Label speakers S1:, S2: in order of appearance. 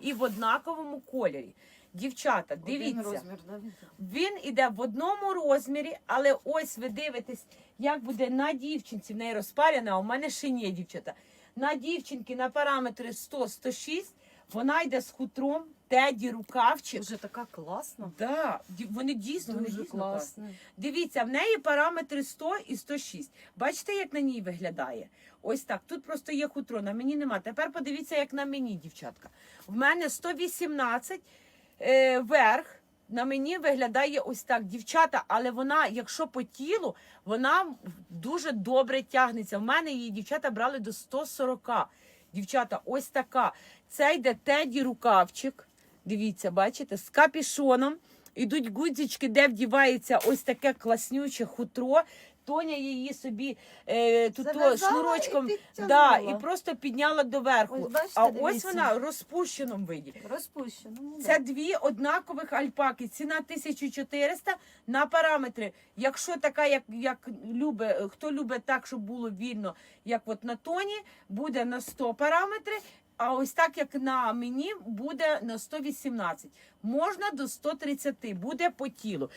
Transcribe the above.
S1: і в однаковому кольорі. Дівчата, дивіться.
S2: Один розмір, да? він?
S1: Іде в одному розмірі, але ось ви дивитесь, як буде на дівчинці. В неї розпарена, а у мене ще є дівчата. На дівчинки на параметри 100-106, вона йде з хутром, теді, рукавчик.
S2: Вже така класна.
S1: Да, вони дійсно вони
S2: Дуже
S1: дійсно класні. Дивіться, в неї параметри 100 і 106. Бачите, як на ній виглядає? Ось так. Тут просто є хутро, на мені нема. Тепер подивіться, як на мені, дівчатка. В мене 118 е, верх. На мені виглядає ось так, дівчата, але вона, якщо по тілу, вона дуже добре тягнеться. В мене її дівчата брали до 140. Дівчата, ось така. Це йде теді рукавчик. Дивіться, бачите, з капішоном. Ідуть гудзички, де вдівається ось таке класнюче хутро. Тоня її собі е, тут шнурочком
S2: і
S1: да, і просто підняла доверху.
S2: Ось бачите,
S1: а ось вона в розпущеному виді.
S2: Розпущено. ну,
S1: Це дві однакових альпаки. Ціна 1400 на параметри. Якщо така, як, як любить, хто любить так, щоб було вільно, як от на тоні, буде на 100 параметри. А ось так, як на мені, буде на 118. Можна до 130, буде по тілу.